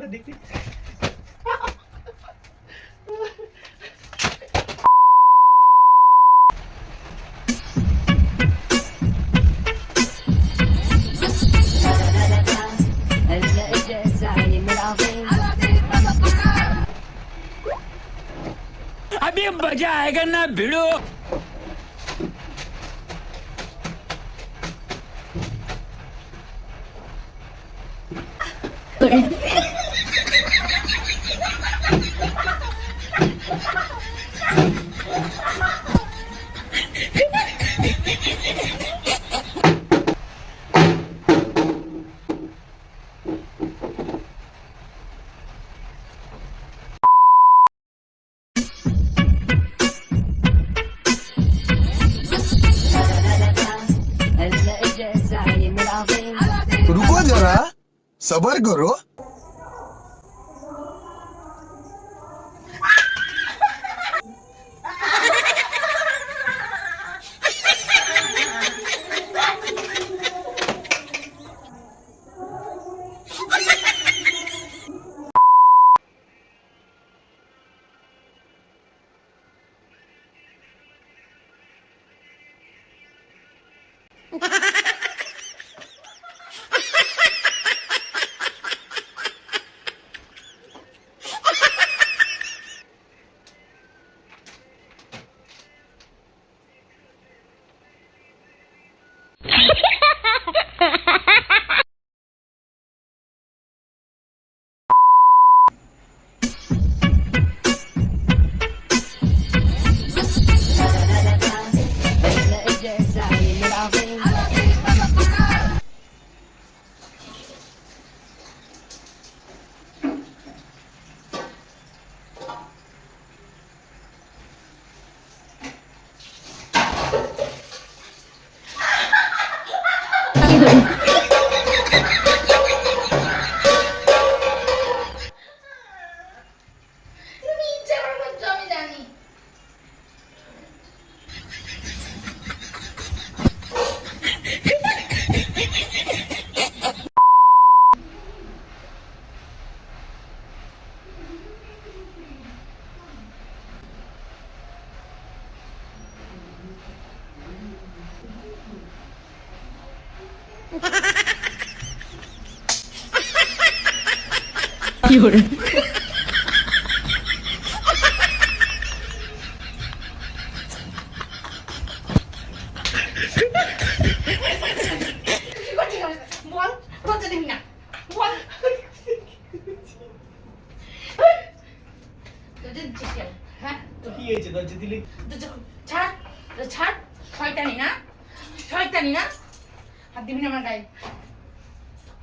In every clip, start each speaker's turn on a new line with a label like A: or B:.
A: तो আমরা দেখি अभी मज़ा आएगा ना भिड़ो।
B: સબર
C: કરો. হয়েছে? দরজা দিলে?
B: ছাড় ছাড় শয়তানি না শয়তানি না। হাত দিবি না আমার গায়ে?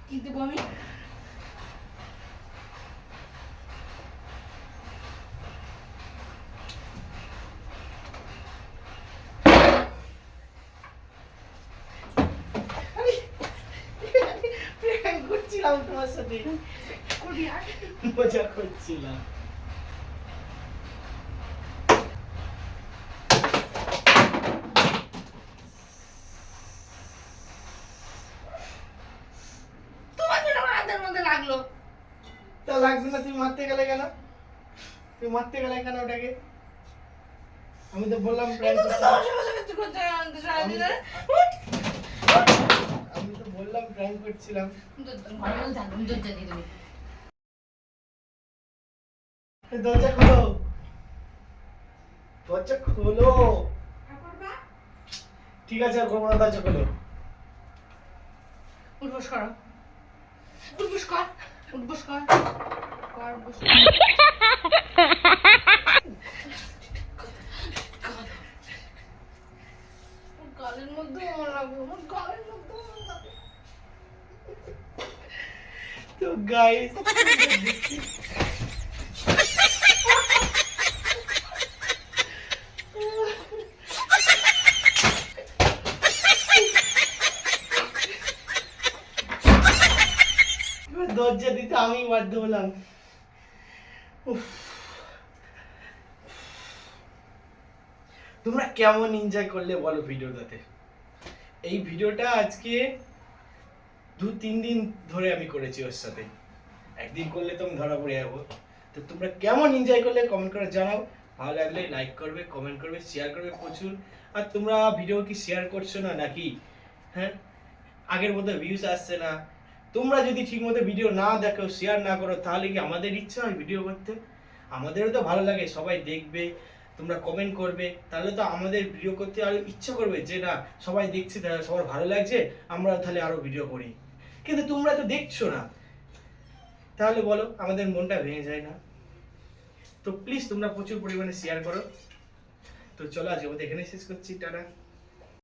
B: কি দেবো আমি?
C: করছিলাম তোমার সাথে।
B: আর
C: মজা করছিলাম
B: তোমার জন্য আমার হাতের মধ্যে লাগল
C: তা লাগছে না তুমি মারতে গেলে কেন? তুমি মারতে গেলে কেন ওটাকে? আমি তো বললাম। আমি তো বললাম প্র্যাঙ্ক করছিলাম। দরজা খোলো। দরজা খোলো। ঠিক আছে আর করব না দরজা খোলো।
B: উঠবস করো। উঠবস কর। উঠবস কর কর বস গালের মধ্যে আমার লাগবে আমার গালের মধ্যে আমার লাগবে
C: তো গাইস দরজা দিতে আমি বাধ্য হলাম। তোমরা কেমন এনজয় করলে বলো ভিডিওটাতে? এই ভিডিওটা আজকে দু তিন দিন ধরে আমি করেছি ওর সাথে। একদিন করলে তো আমি ধরা পড়ে যাব। তো তোমরা কেমন এনজয় করলে কমেন্ট করে জানাও। ভালো লাগলে লাইক করবে কমেন্ট করবে শেয়ার করবে প্রচুর। আর তোমরা ভিডিও কি শেয়ার করছ না নাকি? হ্যাঁ? আগের মতো ভিউজ আসছে না। তোমরা যদি ঠিকমতো ভিডিও না দেখো শেয়ার না করো, তাহলে কি আমাদের ইচ্ছা হয় ভিডিও করতে? আমাদেরও তো ভালো লাগে, সবাই দেখবে, তোমরা কমেন্ট করবে, তাহলে তো আমাদের ভিডিও করতে আরও ইচ্ছা করবে যে না, সবাই দেখছে সবার ভালো লাগছে, আমরা তাহলে আরও ভিডিও করি। কিন্তু তোমরা তো দেখছ না। তাহলে বলো, আমাদের মনটা ভেঙে যায় না। তো প্লিজ তোমরা প্রচুর পরিমাণে শেয়ার করো। তো চলো আজ আমাদের এখানে শেষ করছি, টাটা।